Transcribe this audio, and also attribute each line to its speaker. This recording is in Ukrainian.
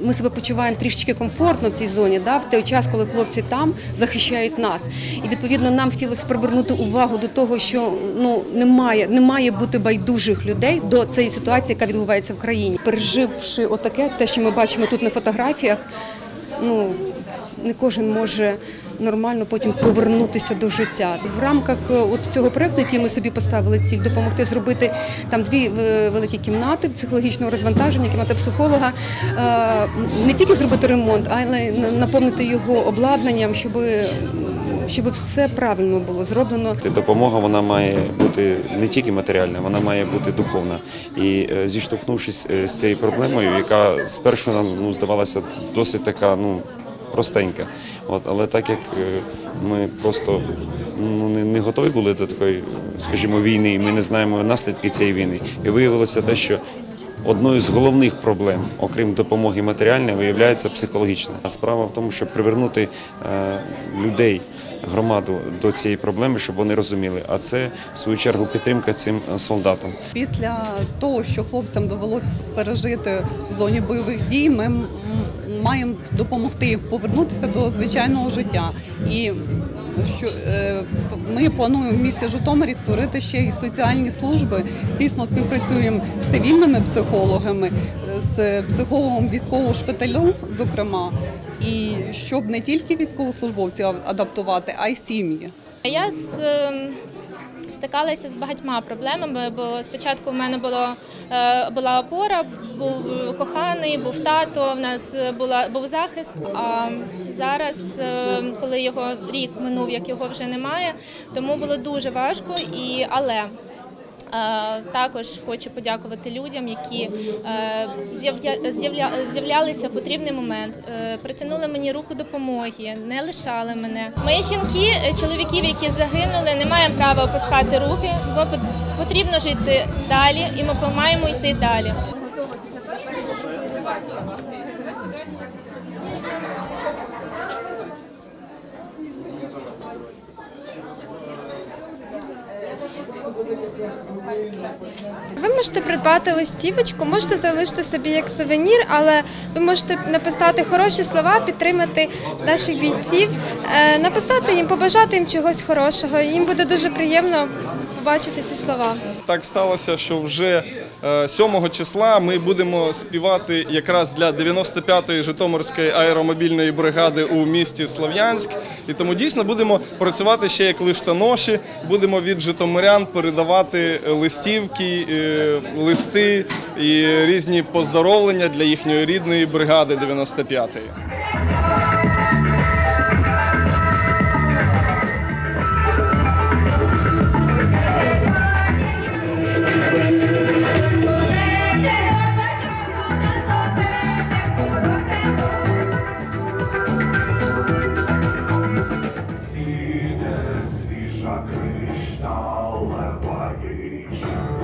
Speaker 1: Ми себе почуваємо трішечки комфортно в цій зоні, да, в той час, коли хлопці там захищають нас. І відповідно нам хотілося привернути увагу до того, що ну немає, не має бути байдужих людей до цієї ситуації, яка відбувається в країні. Переживши отаке, те, що ми бачимо тут на фотографіях, ну не кожен може нормально потім повернутися до життя. В рамках е, от цього проекту, який ми собі поставили ціль, допомогти зробити там дві е, великі кімнати психологічного розвантаження, кімната психолога, е, не тільки зробити ремонт, але й наповнити його обладнанням, щоб, щоб все правильно було зроблено.
Speaker 2: Допомога вона має бути не тільки матеріальна, вона має бути духовна. І зіштовхнувшись з цією проблемою, яка спершу нам ну, здавалася досить така ну, простенька. От, але так як е, ми просто ну, не, не готові були до такої, скажімо, війни, і ми не знаємо наслідки цієї війни. І виявилося те, що Одною з головних проблем, окрім допомоги матеріальної, виявляється психологічна. А справа в тому, щоб привернути е, людей, громаду до цієї проблеми, щоб вони розуміли. А це в свою чергу підтримка цим е, солдатам.
Speaker 3: Після того, що хлопцям довелося пережити в зоні бойових дій, ми маємо допомогти повернутися до звичайного життя. І що е, ми плануємо в місті Житомирі створити ще і соціальні служби. Тісно співпрацюємо з цивільними психологами, з психологом військового шпиталю, зокрема, і щоб не тільки військовослужбовців адаптувати, а й сім'ї.
Speaker 4: Я з, ем, стикалася з багатьма проблемами, бо спочатку в мене було, е, була опора, був коханий, був тато, в нас була, був захист. А зараз, е, коли його рік минув, як його вже немає, тому було дуже важко. І, але Також хочу подякувати людям, які е, з'явля- з'явля- з'являлися в потрібний момент, е, протягнули мені руку допомоги, не лишали мене. Ми жінки, е, чоловіків, які загинули, не маємо права опускати руки, бо потрібно жити далі, і ми маємо йти далі.
Speaker 5: Ви можете придбати листівочку, можете залишити собі як сувенір, але ви можете написати хороші слова, підтримати наших бійців, е, написати їм, побажати їм чогось хорошого. Їм буде дуже приємно побачити ці слова.
Speaker 6: Так сталося, що вже 7 числа ми будемо співати якраз для 95-ї Житомирської аеромобільної бригади у місті Слов'янськ. І тому дійсно будемо працювати ще як лиштоноші, будемо від житомирян передавати листівки, е, листи і різні поздоровлення для їхньої рідної бригади 95-ї. Krishna, Lord,